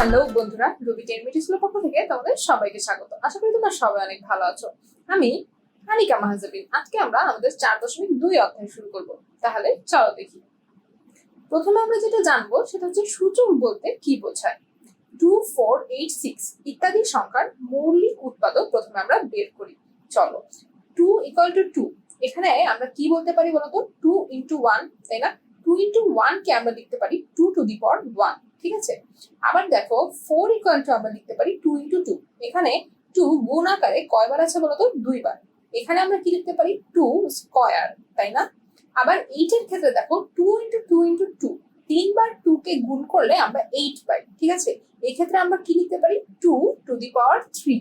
Hello বন্ধুরা, Ruby ten স্কুলের পক্ষ থেকে তোমাদের সবাইকে স্বাগত। আশা করি তোমরা সবাই অনেক ভালো আছো। আমি হানিকা মাহাজাবিন। আজকে আমরা আমাদের চার দশমিক দুই অধ্যায় শুরু করব। তাহলে চলো দেখি। প্রথমে আমরা যেটা জানব, সেটা হচ্ছে সূচক বলতে কি বোঝায়? টু, ফোর, এইট, সিক্স ইত্যাদি সংখ্যার মৌলিক উৎপাদক প্রথমে আমরা বের করি। চলো। Two equal to two. এখানে আমরা কি বলতে পারি বলতো? টু ইন্টু ওয়ান, তাই না? টু ইন্টু ওয়ান কে আমরা লিখতে পারি two to the power one. ঠিক আছে? আবার দেখো ফোর ইকুয়াল টু আমরা লিখতে পারি টু ইন্টু টু এখানে টু গুণ আকারে কয়বার আছে বলতো? দুইবার। এখানে আমরা কি লিখতে পারি? টু স্কয়ার তাই না? আবার এইটের ক্ষেত্রে দেখো two into two into two তিনবার টু কে গুণ করলে আমরা এইট পাই, ঠিক আছে? এক্ষেত্রে আমরা কি লিখতে পারি? Two to the power three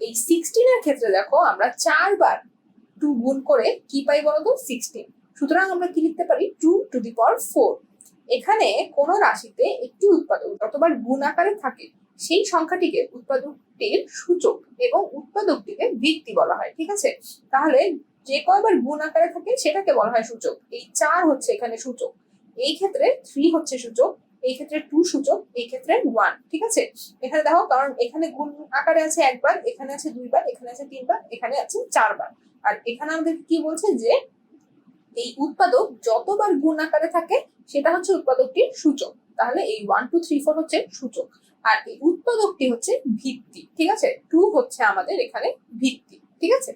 এই সিক্সটিনের ক্ষেত্রে দেখো, আমরা চারবার টু গুণ করে কি পাই বলতো? সিক্সটিন সুতরাং আমরা কি লিখতে পারি? Two to the power four এখানে কোন রাশিতে একটি উৎপাদক যতবার গুণ আকারে থাকে, সেই সংখ্যাটিকে উৎপাদকটির সূচক এবং উৎপাদকটিকে ভিত্তি বলা হয়, ঠিক আছে? তাহলে যে কয়বার গুণ আকারে থাকে সেটাকে বলা হয় সূচক। এই চার হচ্ছে এখানে সূচক। এই ক্ষেত্রে থ্রি হচ্ছে সূচক, এই ক্ষেত্রে টু সূচক, এই ক্ষেত্রে ওয়ান ঠিক আছে? এখানে দেখো, কারণ এখানে গুণ আকারে আছে একবার, এখানে আছে দুইবার, এখানে আছে তিনবার, এখানে আছে চারবার। আর এখানে আমাদের কি বলছে যে এই উৎপাদক যতবার গুণ আকারে থাকে, সেটা হচ্ছে উৎপাদকটির সূচক। তাহলে এই ওয়ান টু থ্রি ফোর হচ্ছে সূচক। আর এই উৎপাদকটি হচ্ছে ভিত্তি, ঠিক আছে? টু হচ্ছে আমাদের এখানে ভিত্তি, ঠিক আছে?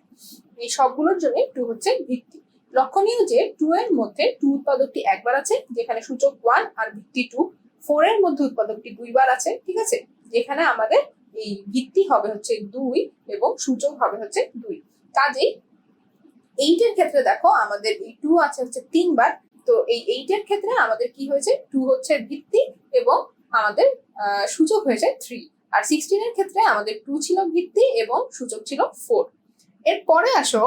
এই সবগুলোর জন্য টু হচ্ছে ভিত্তি। লক্ষণীয় যে টু এর মধ্যে টু উৎপাদকটি একবার আছে, যেখানে সূচক ওয়ান আর ভিত্তি টু ফোর এর মধ্যে উৎপাদকটি দুইবার আছে, ঠিক আছে? যেখানে আমাদের এই ভিত্তি হবে হচ্ছে দুই এবং সূচক হবে হচ্ছে দুই। কাজেই এইটের ক্ষেত্রে দেখো আমাদের এই টু আছে হচ্ছে তিনবার, তো এই এইটের ক্ষেত্রে আমাদের কি হয়েছে? টু হচ্ছে ভিত্তি এবং আমাদের সূচক হয়েছে থ্রি আর সিক্সটিনের ক্ষেত্রে আমাদের টু ছিল ভিত্তি এবং সূচক ছিল ফোর এরপরে আসো,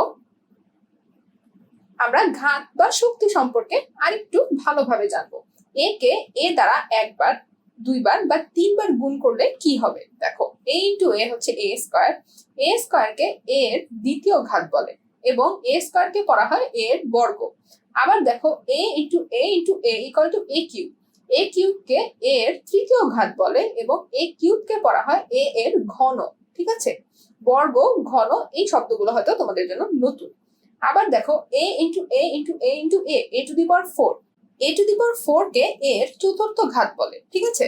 আমরা ঘাত বা শক্তি সম্পর্কে আরেকটু ভালোভাবে জানব। এ কে এ দ্বারা একবার, দুইবার বা তিনবার গুণ করলে কি হবে? দেখো এ ইন্টু এ হচ্ছে এ স্কোয়ার এ স্কোয়ারকে এর দ্বিতীয় ঘাত বলে। এবং এ স্কোয়ারকে করা হয় এ এর বর্গ। আবার দেখো a into a into a equal to a cube a কিউবকে a এর তৃতীয় ঘাত বলে এবং এ কিউবকে পড়া হয় এ এর ঘন, ঠিক আছে? বর্গ, ঘন এই শব্দগুলো হয়তো তোমাদের জন্য নতুন। আবার দেখো a into a into a into a a to the power four a to the power four কে এর চতুর্থ ঘাত বলে, ঠিক আছে?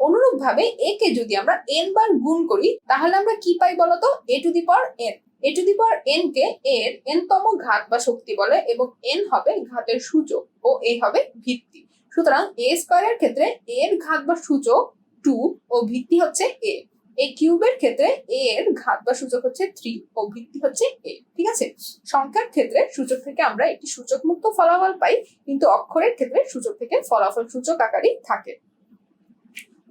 অনুরূপ ভাবে এ কে যদি আমরা এন বার গুণ করি, তাহলে আমরা কি পাই বলতো? A to the power n a to the power n কে এর এন তম ঘাত বা শক্তি বলে এবং এন হবে ঘাতের সূচক ও এ হবে ভিত্তি। সুতরাং এ স্কোয়ারের ক্ষেত্রে এর ঘাত বা সূচক টু ও ভিত্তি হচ্ছে এ এই কিউবের ক্ষেত্রে এ এর ঘাত বা সূচক হচ্ছে থ্রি ও ভিত্তি হচ্ছে এ ঠিক আছে? সংখ্যার ক্ষেত্রে সূচক থেকে আমরা একটি সূচক মুক্ত ফলাফল পাই, কিন্তু অক্ষরের ক্ষেত্রে সূচক থেকে ফলাফল সূচক আকারই থাকে।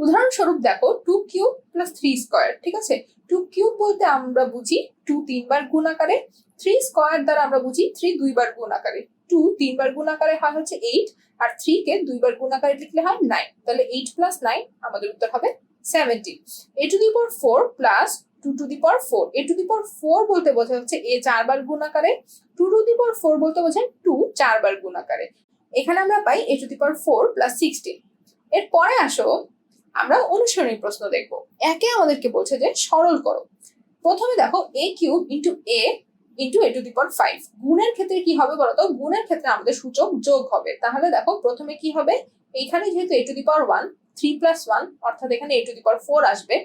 উদাহরণস্বরূপ দেখো two cube plus three square ঠিক আছে? টু কিউব বলতে আমরা বুঝি টু তিনবার গুণ আকারে থ্রি স্কোয়ার দ্বারা আমরা বুঝি থ্রি দুইবার গুণ আকারে। টু তিনবার গুণ আকারে হয় হচ্ছে এইট আর থ্রি কে দুইবার গুণ আকারে লিখলে হয় নাইন তাহলে এইট প্লাস নাইন আমাদের উত্তর হবে seventeen a to the power four plus two to the power four a to the power four বলতে বোঝা হচ্ছে এ চারবার গুণ আকারে two to the power four বলতে বোঝায় টু চারবার গুণ আকারে। এখানে আমরা পাই a to the power four plus sixteen এরপরে আসো আমরা অনুসরণী প্রশ্ন দেখব। একে আমাদেরকে বলছে যে সরল করো। প্রথমে দেখো a cube into a into a to the power five গুণের ক্ষেত্রে কি হবে বলতো? গুণের ক্ষেত্রে আমাদের সূচক যোগ হবে। তাহলে দেখো প্রথমে কি হবে? এইখানে যেহেতু a to the power one three plus one অর্থাৎ এখানে এ টু দি পাওয়ার ফোর আসবে।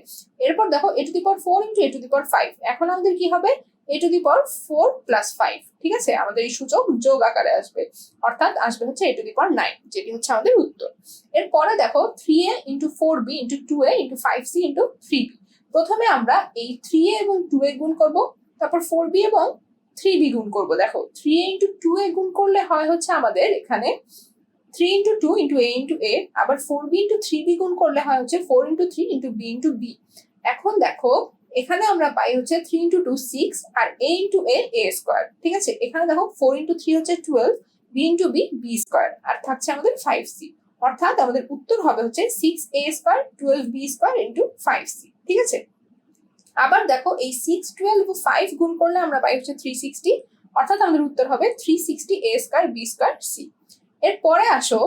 এরপর দেখো a to the power four into a to the power five এখন আমাদের কি হবে? A to the power four plus five ঠিক আছে? আমাদের এই সূচক যোগ আকারে আসবে। অর্থাৎ আসবে হচ্ছে এ টু দি পাওয়ার নাইন যেটি হচ্ছে আমাদের উত্তর। এরপরে দেখো three a into four b into two a into five c into three b প্রথমে আমরা এই থ্রি এ এবং টু এ গুণ করব, তারপর ফোর বি এবং থ্রি বি গুণ করব। দেখো three a into two a গুণ করলে হয় হচ্ছে আমাদের এখানে three into two into a into a আবার four b into three b গুণ করলে হয় হচ্ছে four into three into b into b এখন দেখো এখানে আমরা পাই হচ্ছে three into two six R a into a a square ঠিক আছে? এখানে দেখো ফোর ইন্টু থ্রি হচ্ছে twelve b into b b square আর থাকছে আমাদের ফাইভ সি অর্থাৎ আমাদের উত্তর হবে হচ্ছে six a square twelve b square into five c ঠিক আছে? আবার দেখো এই সিক্স টুয়েলভ ফাইভ গুণ করলে আমরা পাই হচ্ছে থ্রি সিক্সটি অর্থাৎ আমাদের উত্তর হবে three sixty a square b square c এরপরে আসো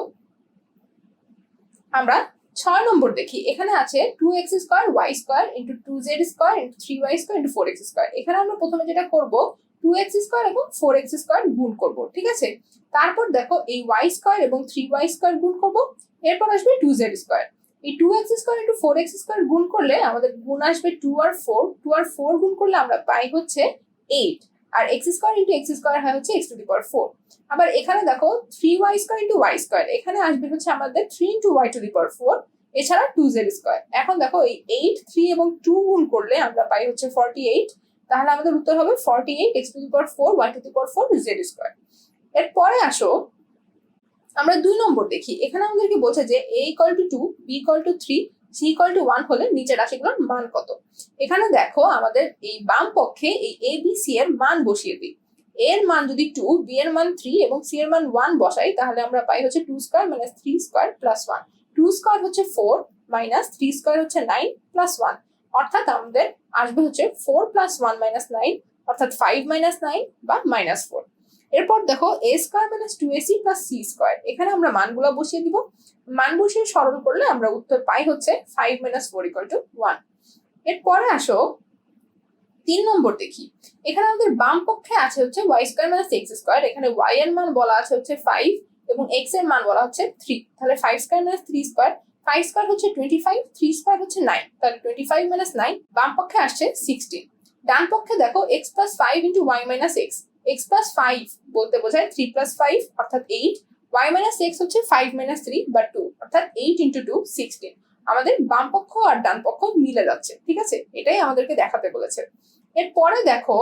আমরা ছয় নম্বর দেখি, এখানে আছে two x square y square into two z square into three y square into four x square এখানে আমরা প্রথমে যেটা করব টু এক্স স্কোয়ার এবং ফোর এক্স স্কোয়ার গুণ করব, ঠিক আছে? তারপর দেখো এই ওয়াই স্কোয়ার এবং থ্রি ওয়াই স্কোয়ার গুণ করব, এরপর আসবে টু জেড স্কোয়ার এই two x square into four x square গুণ করলে আমাদের গুণ আসবে টু আর ফোর টু আর ফোর গুণ করলে আমরা পাই হচ্ছে এইট আর x square into x square হয় হচ্ছে x to the power four আবার এখানে দেখো three y square into y square এখানে আসবে হচ্ছে আমাদের three into y to the power four এছাড়া টু জেড স্কোয়ার এখন দেখো এই এইট থ্রি এবং টু গুণ করলে আমরা পাই হচ্ছে ফর্টি এইট তাহলে আমাদের উত্তর হবে forty eight x to the power four y to the power four z square এরপরে আসো, আমরা দুই নম্বর দেখি। এখানে আমাদেরকে বলছে যে a equal to two b equal to three c equal to one হলে নিচের রাশিগুলোর মান কত? এখানে দেখো আমাদের এই বাম পক্ষে এই এ বি সি এর মান বসিয়ে দিই। এর মান যদি টু বি এর মান থ্রি এবং সি এর মান ওয়ান বসাই, তাহলে আমরা পাই হচ্ছে two square minus three square plus one two square হচ্ছে ফোর মাইনাস থ্রি স্কোয়ার হচ্ছে নাইন প্লাস ওয়ান অর্থাৎ আমাদের আসবে হচ্ছে four plus one minus nine অর্থাৎ ফাইভ মাইনাস নাইন বা মাইনাস ফোর এরপর দেখো a square minus two ac plus c square এখানে আমরা মানগুলো বসিয়ে দিব। মান বসিয়ে সরল করলে আমরা উত্তর পাই হচ্ছে five minus four equal to one এরপরে আসো, তিন নম্বর দেখি। এখানে আমাদের বাম পক্ষে আছে হচ্ছে y square minus x square এখানে ওয়াই এর মান বলা আছে হচ্ছে ফাইভ এবং এক্সের মান বলা হচ্ছে থ্রি তাহলে five square minus three square five square হচ্ছে টোয়েন্টি ফাইভ থ্রি স্কোয়ার হচ্ছে নাইন তাহলে টোয়েন্টি ফাইভ মাইনাস নাইন বাম পক্ষে আসছে সিক্সটিন ডান পক্ষে দেখো x plus five into y minus x x plus five বলতে বোঝায় থ্রি প্লাস ফাইভ অর্থাৎ এইট ওয়াই মাইনাস এক্স হচ্ছে ফাইভ মাইনাস থ্রি বা টু অর্থাৎ এইট ইন্টু টু সিক্সটিন আমাদের বাম পক্ষ আর ডান পক্ষ মিলে যাচ্ছে, ঠিক আছে? এটাই আমাদেরকে দেখাতে বলেছে। এরপরে দেখো,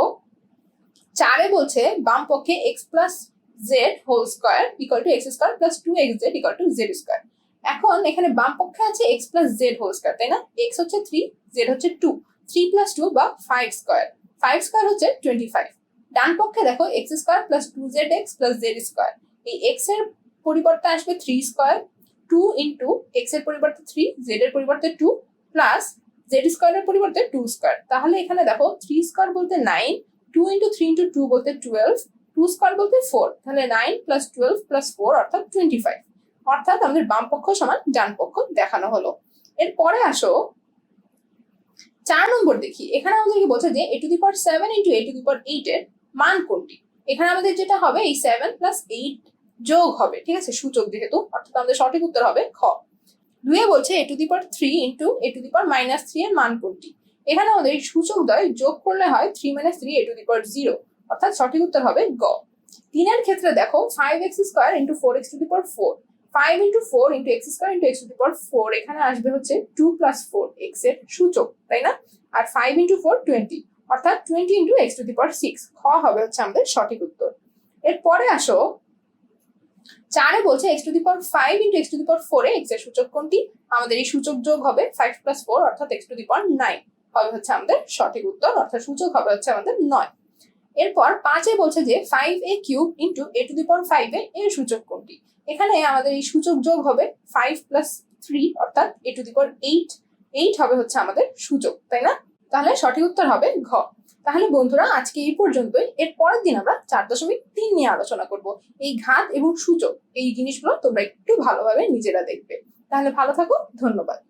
চারে বলছে বাম পক্ষে x plus z whole square equal to x square plus two x z equal to z square এখন এখানে বাম পক্ষে আছে x plus z whole square তাই না? এক্স হচ্ছে থ্রি জেড হচ্ছে টু থ্রি প্লাস টু বা ফাইভ স্কোয়ার ফাইভ স্কোয়ার হচ্ছে টোয়েন্টি ফাইভ ডান পক্ষে দেখো x square plus two z x plus z square এই এক্সের পরিবর্তে আসবে থ্রি স্কোয়ার টু ইন্টু এক্সের পরিবর্তে থ্রি জেড এর পরিবর্তে টু প্লাস জেড স্কোয়ারের পরিবর্তে টু স্কোয়ার তাহলে এখানে দেখো থ্রি স্কোয়ার বলতে nine two into three into two বলতে টুয়েলভ টু স্কোয়ার বলতে ফোর তাহলে nine plus twelve plus four অর্থাৎ টোয়েন্টি ফাইভ অর্থাৎ আমাদের বাম পক্ষ সমান ডান পক্ষ দেখানো হলো। এরপরে আসো, চার নম্বর দেখি। এখানে আমাদেরকে বলছে যে a to the power seven into a to the power eight এর মান কোনটি? এখানে আমাদের যেটা হবে, এই সেভেন প্লাস এইট যোগ হবে, ঠিক আছে? সূচক যেহেতু, অর্থাৎ আমাদের সঠিক উত্তর হবে খ। দুয়ে বলছে a to the power three into a to the power minus three এর মান কোনটি? এখানে আমাদের সূচক দ্বয় যোগ করলে হয় three minus three a to the power zero অর্থাৎ সঠিক উত্তর হবে গ। তিনের ক্ষেত্রে দেখো five x square into four x to the power four five into four into x square into x to the power four এখানে আসবে হচ্ছে টু প্লাস ফোর এক্সের সূচক, তাই না? আর ফাইভ ইন্টু ফোর টোয়েন্টি অর্থাৎ twenty into x to the power six খ হবে হচ্ছে আমাদের সঠিক উত্তর। এরপরে আসো। চারে বলছে x to the power five into x to the power four এক্সের সূচক কোনটি? আমাদের এই সূচক যোগ হবে ফাইভ প্লাস ফোর অর্থাৎ x to the power nine হবে হচ্ছে আমাদের সঠিক উত্তর, অর্থাৎ সূচক হবে হচ্ছে আমাদের নয়। এরপর পাঁচে বলছে যে five a cube into a to the power five a এর সূচক কোনটি? এখানে আমাদের এই সূচক যোগ হবে ফাইভ প্লাস থ্রি অর্থাৎ a to the power eight eight হবে হচ্ছে আমাদের সূচক, তাই না? তাহলে সঠিক উত্তর হবে ঘ। তাহলে বন্ধুরা, আজকে এই পর্যন্তই। এর পরের দিন আমরা চার দশমিক তিন নিয়ে আলোচনা করব। এই ঘাত এবং সূচক, এই জিনিসগুলো তোমরা একটু ভালোভাবে নিজেরা দেখবে। তাহলে ভালো থাকো, ধন্যবাদ।